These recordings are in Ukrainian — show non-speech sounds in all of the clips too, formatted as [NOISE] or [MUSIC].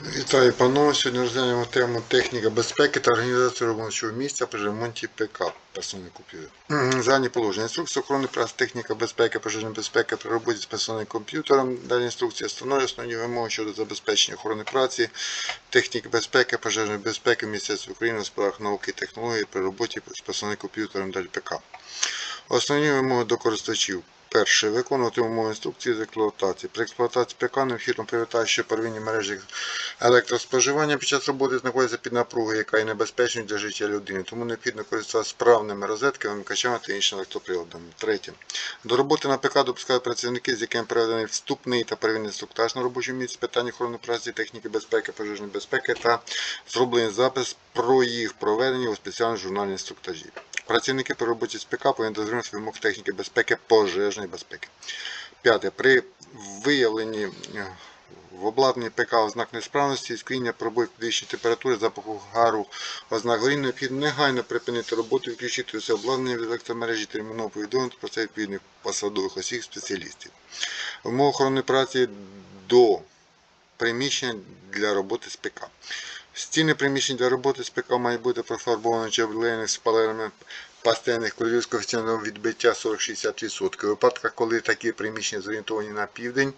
Вітаю, панове. Сьогодні розглянемо тему техніка безпеки та організація робочого місця при ремонті ПК персональної комп'ютера. Задні положення. Інструкція охорони прав техніка безпеки, пожежної безпеки при роботі з персональним комп'ютером. Далі інструкція встановлює основні вимоги щодо забезпечення охорони праці, техніки безпеки, пожежної безпеки в Міністерстві України у справах науки і технології при роботі з персональним комп'ютером далі ПК. Основні вимоги до користувачів. Перше. Виконувати умови інструкції з експлуатації. При експлуатації ПК необхідно пам'ятати, що первинні мережі електроспоживання під час роботи знаходяться під напругою, яка є небезпечною для життя людини. Тому необхідно користуватися справними розетками, вимикачами та іншими електроприладами. Третє. До роботи на ПК допускають працівники, з якими проведений вступний та первинний інструктаж на робочому місці питань охорони праці, техніки безпеки, пожежної безпеки та зроблений запис про їх проведення у спеціальному журналі інструктажі. Працівники при роботі з повинні дотримуватися вимог техніки безпеки, пожежної безпеки. П'яте. При виявленні е, в обладнанні ПК ознак несправності, скріння пробой підвищення температури, запаху гару, ознак горіння, необхідно негайно припинити роботу, відключити усе обладнання від електромережі, терміново повідомити про це відповідних посадових осіб спеціалістів. Вимоги охорони праці до приміщення для роботи з ПК. Стіни приміщень для роботи з ПК мають бути профарбовані чи обклеєні шпалерами пастельних кольорів з коефіцієнтом відбиття 40-60%. У випадках, коли такі приміщення зорієнтовані на південь,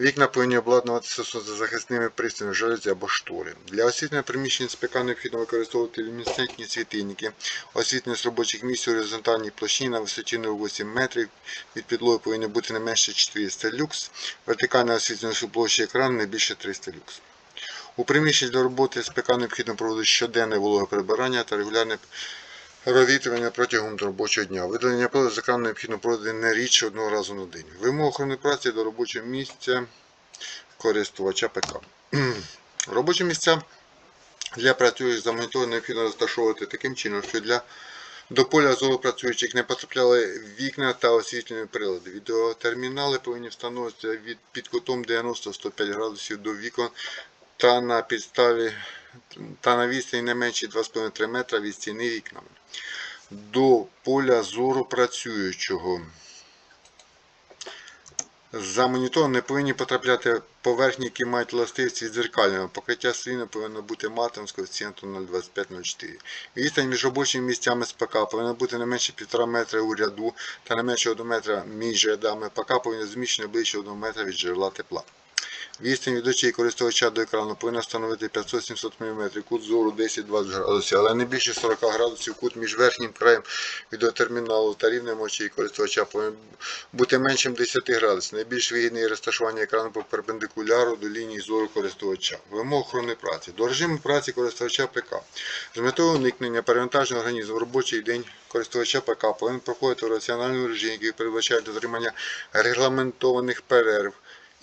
вікна повинні обладнуватися сонцезахисними пристроями, жалюзі або штори. Для освітлення приміщень з ПК необхідно використовувати люмінесцентні світильники. Освітлення з робочих місць у горизонтальній площині на висоті 8 метрів. Від підлоги повинно бути не менше 400 люкс. Вертикальне освітлення площі екрану не більше 300 люкс. У приміщенні для роботи з ПК необхідно проводити щоденне вологе прибирання та регулярне провітрювання протягом робочого дня. Видалення екрану необхідно проводити не рідше одного разу на день. Вимоги охорони праці до робочого місця користувача ПК. [CLEARS THROAT] Робочі місця для працюючих за монітором необхідно розташовувати таким чином, що для до поля зору працюючих не потрапляли вікна та освітлені прилади. Відеотермінали повинні встановитися від під кутом 90-105 градусів до вікон та на підставі та на відстані не менше 2,5 метра від стіни вікнами. До поля зору працюючого. За монітором не повинні потрапляти поверхні, які мають властивість відзеркального. Покриття сліни повинно бути матовим з коефіцієнтом 0,25-0,4. Відстань між робочими місцями з ПК повинна бути не менше 1,5 метра у ряду та не менше 1 метра між рядами. ПК повинно зміщено ближче 1 метра від джерела тепла. Відстань від очей користувача до екрану повинна становити 500-700 мм, кут зору 10-20 градусів, але не більше 40 градусів, кут між верхнім краєм відеотерміналу та рівнем очей користувача повинен бути меншим 10 градусів. Найбільш вигідне розташування екрану по перпендикуляру до лінії зору користувача. Вимог охорони праці. До режиму праці користувача ПК. З метою уникнення перевантаження організму в робочий день користувача ПК повинен проходити в раціональному режимі, який передбачає дотримання регламентованих перерв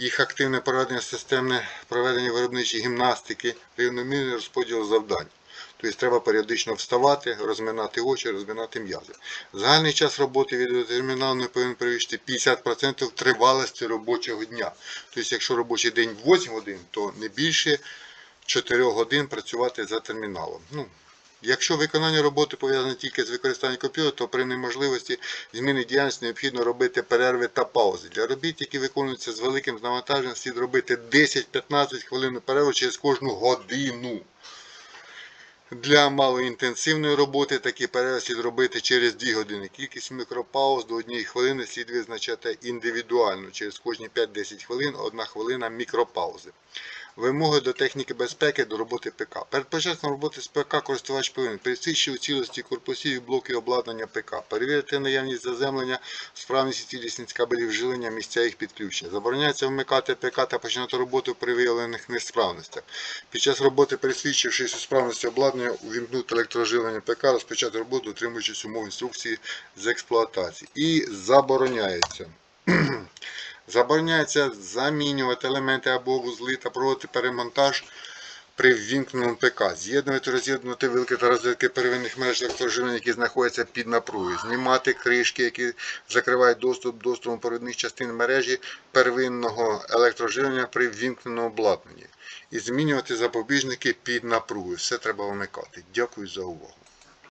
їх активне проведення системне проведення виробничої гімнастики, рівномірний розподіл завдань. Тобто треба періодично вставати, розминати очі, розминати м'язи. Загальний час роботи відеотерміналу не повинен перевищити 50% тривалості робочого дня. Тобто, якщо робочий день 8 годин, то не більше 4 годин працювати за терміналом. Ну, Якщо виконання роботи пов'язане тільки з використанням комп'ютера, то при неможливості зміни діяльності необхідно робити перерви та паузи. Для робіт, які виконуються з великим навантаженням, слід робити 10-15 хвилин перерву через кожну годину. Для малоінтенсивної роботи такі перерви слід робити через 2 години. Кількість мікропауз до 1 хвилини слід визначати індивідуально. Через кожні 5-10 хвилин 1 хвилина мікропаузи. Вимоги до техніки безпеки до роботи ПК. Перед початком роботи з ПК користувач повинен пересвідчити у цілості корпусів і блоків обладнання ПК, перевірити наявність заземлення, справність і цілісність кабелів жилення, місця їх підключення. Забороняється вмикати ПК та починати роботу при виявлених несправностях. Під час роботи, пересвідчившись у справності обладнання, увімкнути електроживлення ПК, розпочати роботу, дотримуючись умов інструкції з експлуатації. І забороняється. [CLEARS THROAT] Забороняється замінювати елементи або вузли та проводити перемонтаж при ввімкненому ПК, з'єднувати, роз'єднувати вилки та розвідки первинних мереж електроживлення, які знаходяться під напругою, знімати кришки, які закривають доступ до провідних частин мережі первинного електроживлення при ввімкненому обладнанні. І змінювати запобіжники під напругою. Все треба вмикати. Дякую за увагу.